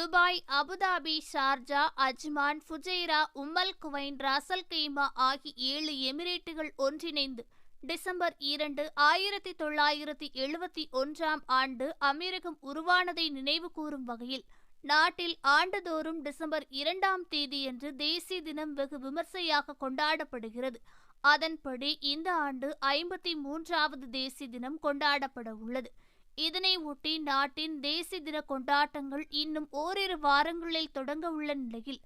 Dubai Abu Dhabi Sharjah Ajman Fujairah Umm al Quwain Ras al Khaimah ஆகிய ஏழு எமிரேட்டுகள் ஒன்றிணைந்து December இரண்டு ஆயிரத்தி தொள்ளாயிரத்தி எழுபத்தி ஒன்றாம் ஆண்டு அமீரகம் உருவானதை நினைவு கூறும் வகையில் நாட்டில் ஆண்டுதோறும் டிசம்பர் இரண்டாம் தேதியன்று தேசிய தினம் வெகு விமர்சையாக கொண்டாடப்படுகிறது. அதன்படி இந்த ஆண்டு ஐம்பத்தி மூன்றாவது தேசிய தினம் கொண்டாடப்பட உள்ளது இதனை ஒட்டி நாட்டின் தேசிய தின கொண்டாட்டங்கள் இன்னும் ஓரிரு வாரங்களில் தொடங்க உள்ள நிலையில்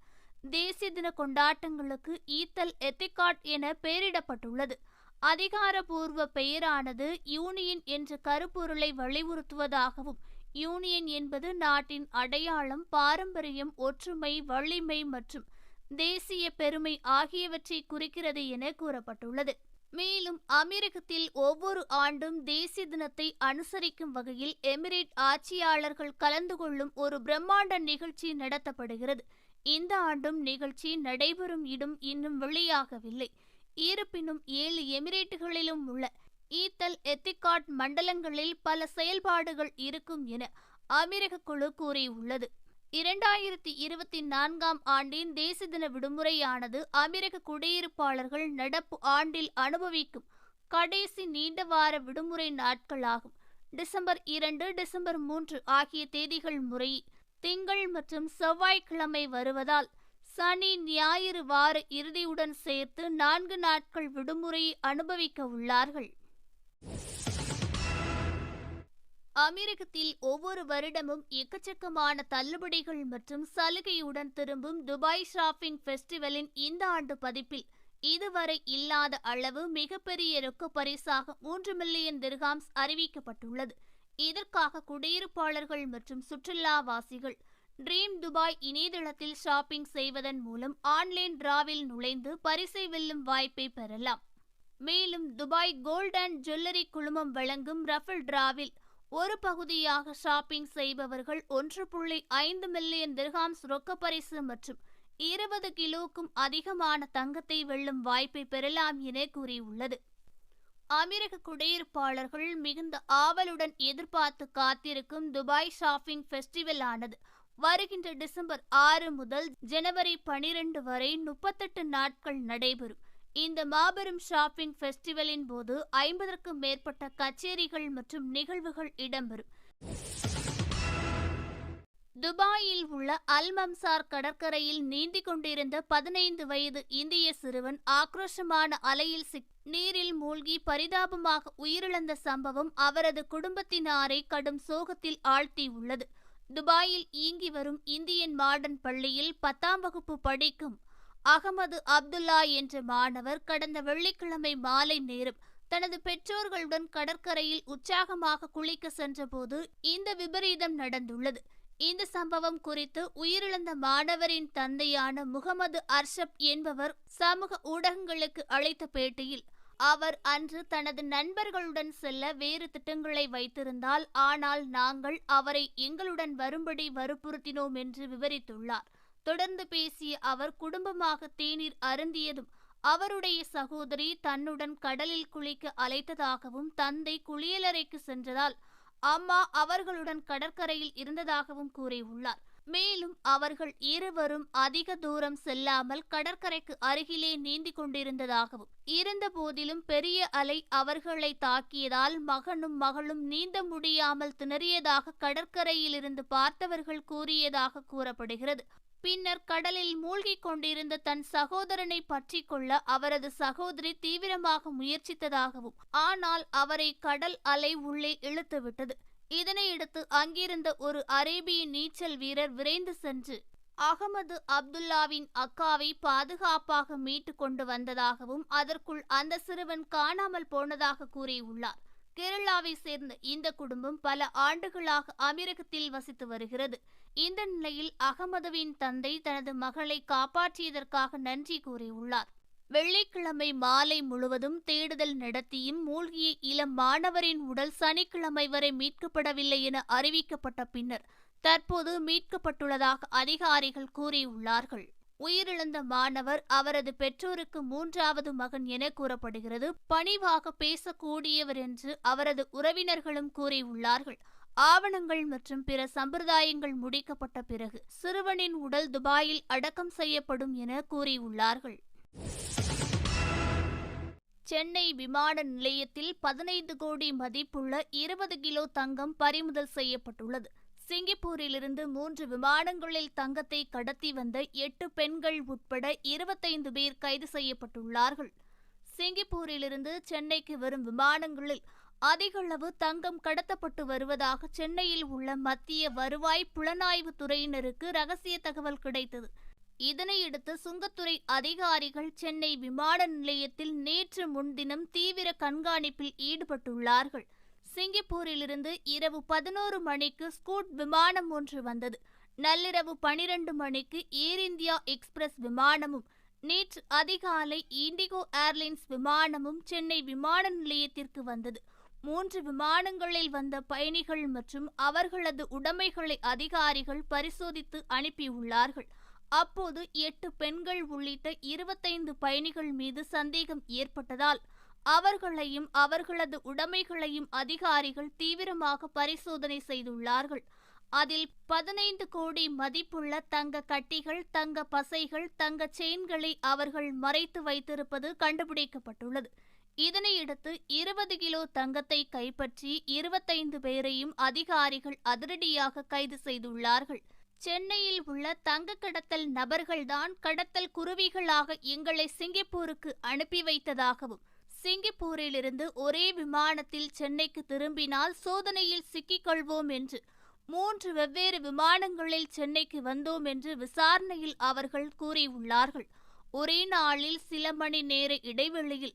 தேசிய தின கொண்டாட்டங்களுக்கு ஈத்தல் எத்திகாட் என பெயரிடப்பட்டுள்ளது. அதிகாரபூர்வ பெயரானது யூனியன் என்ற கருப்பொருளை வலியுறுத்துவதாகவும் யூனியன் என்பது நாட்டின் அடையாளம் பாரம்பரியம் ஒற்றுமை வலிமை மற்றும் தேசிய பெருமை ஆகியவற்றை குறிக்கிறது என கூறப்பட்டுள்ளது. மேலும் அமெரிக்கத்தில் ஒவ்வொரு ஆண்டும் தேசிய தினத்தை அனுசரிக்கும் வகையில் எமிரேட் ஆட்சியாளர்கள் கலந்து கொள்ளும் ஒரு பிரம்மாண்ட நிகழ்ச்சி நடத்தப்படுகிறது. இந்த ஆண்டும் நிகழ்ச்சி நடைபெறும் இடம் இன்னும் வெளியாகவில்லை. இருப்பினும் ஏழு எமிரேட்டுகளிலும் உள்ள ஈத்தல் எத்திகாட் மண்டலங்களில் பல செயல்பாடுகள் இருக்கும் என அமெரிக்க குழு கூறியுள்ளது. இரண்டாயிரத்தி இருபத்தி நான்காம் ஆண்டின் தேசிய தின விடுமுறையானது அமெரிக்க குடியிருப்பாளர்கள் நடப்பு ஆண்டில் அனுபவிக்கும் கடைசி நீண்ட வார விடுமுறை நாட்களாகும். டிசம்பர் இரண்டு டிசம்பர் மூன்று ஆகிய தேதிகள் முறை திங்கள் மற்றும் செவ்வாய்க்கிழமை வருவதால் சனி ஞாயிறு வார இறுதியுடன் சேர்த்து நான்கு நாட்கள் விடுமுறையை அனுபவிக்க உள்ளார்கள். அமெரிக்கத்தில் ஒவ்வொரு வருடமும் எக்கச்சக்கமான தள்ளுபடிகள் மற்றும் சலுகையுடன் திரும்பும் துபாய் ஷாப்பிங் ஃபெஸ்டிவலின் இந்த ஆண்டு பதிப்பில் இதுவரை இல்லாத அளவு மிகப்பெரிய ரொக்க பரிசாக மூன்று மில்லியன் திர்காம்ஸ் அறிவிக்கப்பட்டுள்ளது. இதற்காக குடியிருப்பாளர்கள் மற்றும் சுற்றுலாவாசிகள் ட்ரீம் துபாய் இணையதளத்தில் ஷாப்பிங் செய்வதன் மூலம் ஆன்லைன் டிராவில் நுழைந்து பரிசை வெல்லும் வாய்ப்பை பெறலாம். மேலும் துபாய் கோல்ட் அண்ட் ஜுவல்லரி குழுமம் வழங்கும் ரஃபல் டிராவில் ஒரு பகுதியாக ஷாப்பிங் செய்பவர்கள் ஒன்று புள்ளி ஐந்து மில்லியன் திர்ஹாம்ஸ் ரொக்க பரிசு மற்றும் இருபது கிலோக்கும் அதிகமான தங்கத்தை வெல்லும் வாய்ப்பை பெறலாம் என கூறியுள்ளது. அமெரிக்க குடியிருப்பாளர்கள் மிகுந்த ஆவலுடன் எதிர்பார்த்து காத்திருக்கும் துபாய் ஷாப்பிங் ஃபெஸ்டிவல் ஆனது வருகின்ற டிசம்பர் ஆறு முதல் ஜனவரி பனிரெண்டு வரை முப்பத்தெட்டு நாட்கள் நடைபெறும். இந்த மாபெரும் ஷாப்பிங் ஃபெஸ்டிவலின் போது ஐம்பதற்கும் மேற்பட்ட கச்சேரிகள் மற்றும் நிகழ்வுகள் இடம்பெறும். துபாயில் உள்ள அல் மம்சார் கடற்கரையில் நீந்திக் கொண்டிருந்த பதினைந்து வயது இந்திய சிறுவன் ஆக்ரோஷமான அலையில் சிக் நீரில் மூழ்கி பரிதாபமாக உயிரிழந்த சம்பவம் அவரது குடும்பத்தினாரை கடும் சோகத்தில் ஆழ்த்தியுள்ளது துபாயில் இயங்கி வரும் இந்தியன் மாடர்ன் பள்ளியில் பத்தாம் வகுப்பு படிக்கும் அகமது அப்துல்லா என்ற மாணவர் கடந்த வெள்ளிக்கிழமை மாலை நேரம் தனது பெற்றோர்களுடன் கடற்கரையில் உற்சாகமாக குளிக்க சென்றபோது இந்த விபரீதம் நடந்துள்ளது. இந்த சம்பவம் குறித்து உயிரிழந்த மாணவரின் தந்தையான முகமது அர்ஷப் என்பவர் சமூக ஊடகங்களுக்கு அளித்த பேட்டியில் அவர் அன்று தனது நண்பர்களுடன் செல்ல வேறு திட்டங்களை வைத்திருந்தால் ஆனால் நாங்கள் அவரை எங்களுடன் வரும்படி வற்புறுத்தினோம் என்று விவரித்துள்ளார். தொடர்ந்து பேசிய அவர் குடும்பமாக தேநீர் அருந்தியதும் அவருடைய சகோதரி தன்னுடன் கடலில் குளிக்க அழைத்ததாகவும் தந்தை குளியலறைக்கு சென்றதால் அம்மா அவர்களுடன் கடற்கரையில் இருந்ததாகவும் கூறியுள்ளார். மேலும் அவர்கள் இருவரும் அதிக தூரம் செல்லாமல் கடற்கரைக்கு அருகிலே நீந்தி கொண்டிருந்ததாகவும் இருந்த போதிலும் பெரிய அலை அவர்களை தாக்கியதால் மகனும் மகளும் நீந்த முடியாமல் திணறியதாக கடற்கரையிலிருந்து பார்த்தவர்கள் கூறியதாக கூறப்படுகிறது. பின்னர் கடலில் மூழ்கிக் கொண்டிருந்த தன் சகோதரனை பற்றி கொள்ள அவரது சகோதரி தீவிரமாக முயற்சித்ததாகவும் ஆனால் அவரை கடல் அலை உள்ளே இழுத்துவிட்டது. இதனையடுத்து அங்கிருந்த ஒரு அரேபிய நீச்சல் வீரர் விரைந்து சென்று அகமது அப்துல்லாவின் அக்காவை பாதுகாப்பாக மீட்டு கொண்டு வந்ததாகவும் அதற்குள் அந்த சிறுவன் காணாமல் போனதாக கூறியுள்ளார். கேரளாவை சேர்ந்த இந்த குடும்பம் பல ஆண்டுகளாக அமீரகத்தில் வசித்து வருகிறது. இந்த நிலையில் அகமதுவின் தந்தை தனது மகளை காப்பாற்றியதற்காக நன்றி கூறியுள்ளார். வெள்ளிக்கிழமை மாலை முழுவதும் தேடுதல் நடத்தியும் மூழ்கிய இளம் மாணவரின் உடல் சனிக்கிழமை வரை மீட்கப்படவில்லை என அறிவிக்கப்பட்ட பின்னர் தற்போது மீட்கப்பட்டுள்ளதாக அதிகாரிகள் கூறியுள்ளார்கள். உயிரிழந்த மாணவர் அவரது பெற்றோருக்கு மூன்றாவது மகன் என கூறப்படுகிறது. பணிவாக பேசக்கூடியவர் என்று அவரது உறவினர்களும் கூறியுள்ளார்கள். ஆவணங்கள் மற்றும் பிற சம்பிரதாயங்கள் முடிக்கப்பட்ட பிறகு சிறுவனின் உடல் துபாயில் அடக்கம் செய்யப்படும் என கூறியுள்ளார்கள். சென்னை விமான நிலையத்தில் பதினைந்து கோடி மதிப்புள்ள இருபது கிலோ தங்கம் பறிமுதல் செய்யப்பட்டுள்ளது. சிங்கப்பூரிலிருந்து மூன்று விமானங்களில் தங்கத்தை கடத்தி வந்த எட்டு பெண்கள் உட்பட இருபத்தைந்து பேர் கைது செய்யப்பட்டுள்ளார்கள். சிங்கப்பூரிலிருந்து சென்னைக்கு வரும் விமானங்களில் அதிகளவு தங்கம் கடத்தப்பட்டு வருவதாக சென்னையில் உள்ள மத்திய வருவாய் புலனாய்வு துறையினருக்கு ரகசிய தகவல் கிடைத்தது. இதனையடுத்து சுங்கத்துறை அதிகாரிகள் சென்னை விமான நிலையத்தில் நேற்று முன்தினம் தீவிர கண்காணிப்பில் ஈடுபட்டுள்ளார்கள். சிங்கப்பூரிலிருந்து இரவு பதினோரு மணிக்கு ஸ்கூட் விமானம் ஒன்று வந்தது. நள்ளிரவு பனிரெண்டு மணிக்கு ஏர் இந்தியா எக்ஸ்பிரஸ் விமானமும் நேற்று அதிகாலை இண்டிகோ ஏர்லைன்ஸ் விமானமும் சென்னை விமான நிலையத்திற்கு வந்தது. மூன்று விமானங்களில் வந்த பயணிகள் மற்றும் அவர்களது உடைமைகளை அதிகாரிகள் பரிசோதித்து அனுப்பியுள்ளார்கள். அப்போது எட்டு பெண்கள் உள்ளிட்ட இருபத்தைந்து பயணிகள் மீது சந்தேகம் ஏற்பட்டதால் அவர்களையும் அவர்களது உடைமைகளையும் அதிகாரிகள் தீவிரமாக பரிசோதனை செய்துள்ளார்கள். அதில் பதினைந்து கோடி மதிப்புள்ள தங்க கட்டிகள் தங்க பசைகள் தங்க செயின்களை அவர்கள் மறைத்து வைத்திருப்பது கண்டுபிடிக்கப்பட்டுள்ளது. இதனையடுத்து இருபது கிலோ தங்கத்தை கைப்பற்றி இருபத்தைந்து பேரையும் அதிகாரிகள் அதிரடியாக கைது செய்துள்ளார்கள். சென்னையில் உள்ள தங்க கடத்தல் நபர்கள்தான் கடத்தல் குருவிகளாக எங்களை சிங்கப்பூருக்கு அனுப்பி வைத்ததாகவும் சிங்கப்பூரிலிருந்து ஒரே விமானத்தில் சென்னைக்கு திரும்பினால் சோதனையில் சிக்கிக்கொள்வோம் என்று மூன்று வெவ்வேறு விமானங்களில் சென்னைக்கு வந்தோம் என்று விசாரணையில் அவர்கள் கூறியுள்ளார்கள். ஒரே நாளில் சில மணி நேர இடைவெளியில்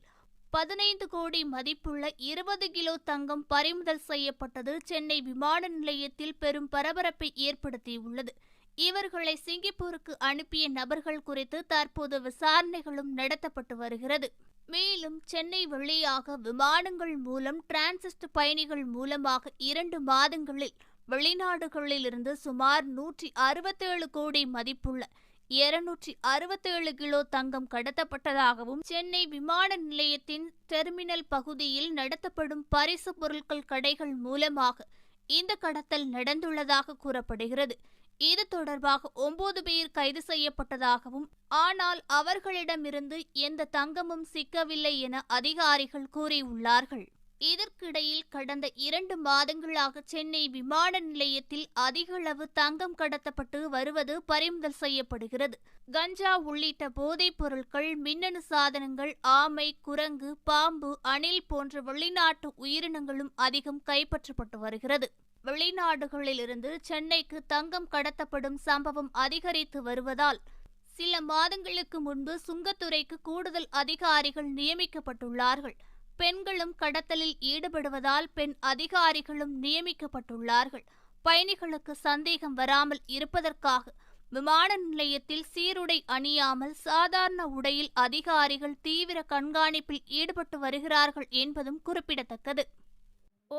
பதினைந்து கோடி மதிப்புள்ள இருபது கிலோ தங்கம் பறிமுதல் செய்யப்பட்டது சென்னை விமான நிலையத்தில் பெரும் பரபரப்பை ஏற்படுத்தியுள்ளது. இவர்களை சிங்கப்பூருக்கு அனுப்பிய நபர்கள் குறித்து தற்போது விசாரணைகளும் நடத்தப்பட்டு வருகிறது. மேலும் சென்னை வழியாக விமானங்கள் மூலம் டிரான்சிஸ்ட் பயணிகள் மூலமாக இரண்டு மாதங்களில் வெளிநாடுகளிலிருந்து சுமார் நூற்றி அறுபத்தேழு கோடி மதிப்புள்ள இருநூற்றி அறுபத்தேழு கிலோ தங்கம் கடத்தப்பட்டதாகவும் சென்னை விமான நிலையத்தின் டெர்மினல் பகுதியில் நடத்தப்படும் பரிசு பொருட்கள் கடைகள் மூலமாக இந்த கடத்தல் நடந்துள்ளதாக கூறப்படுகிறது. இது தொடர்பாக ஒன்பது பேர் கைது செய்யப்பட்டதாகவும் ஆனால் அவர்களிடமிருந்து எந்த தங்கமும் சிக்கவில்லை என அதிகாரிகள் கூறியுள்ளார்கள். இதற்கிடையில் கடந்த இரண்டு மாதங்களாக சென்னை விமான நிலையத்தில் அதிகளவு தங்கம் கடத்தப்பட்டு வருவது பறிமுதல் செய்யப்படுகிறது. கஞ்சா உள்ளிட்ட போதைப் பொருட்கள் மின்னணு சாதனங்கள் ஆமை குரங்கு பாம்பு அணில் போன்ற வெளிநாட்டு உயிரினங்களும் அதிகம் கைப்பற்றப்பட்டு வருகிறது. வெளிநாடுகளிலிருந்து சென்னைக்கு தங்கம் கடத்தப்படும் சம்பவம் அதிகரித்து வருவதால் சில மாதங்களுக்கு முன்பு சுங்கத்துறைக்கு கூடுதல் அதிகாரிகள் நியமிக்கப்பட்டுள்ளார்கள். பெண்களும் கடத்தலில் ஈடுபடுவதால் பெண் அதிகாரிகளும் நியமிக்கப்பட்டுள்ளார்கள். பயணிகளுக்கு சந்தேகம் வராமல் இருப்பதற்காக விமான நிலையத்தில் சீருடை அணியாமல் சாதாரண உடையில் அதிகாரிகள் தீவிர கண்காணிப்பில் ஈடுபட்டு வருகிறார்கள் என்பதும் குறிப்பிடத்தக்கது.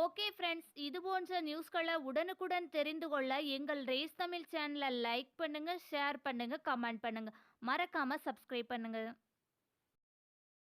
ஓகே ஃப்ரெண்ட்ஸ் இது போன்ற நியூஸ்களை உடனுக்குடன் தெரிந்து கொள்ள எங்கள் ரேஸ் தமிழ் சேனலை லைக் பண்ணுங்க ஷேர் பண்ணுங்க கமெண்ட் பண்ணுங்க. மறக்காம சப்ஸ்கிரைப் பண்ணுங்க.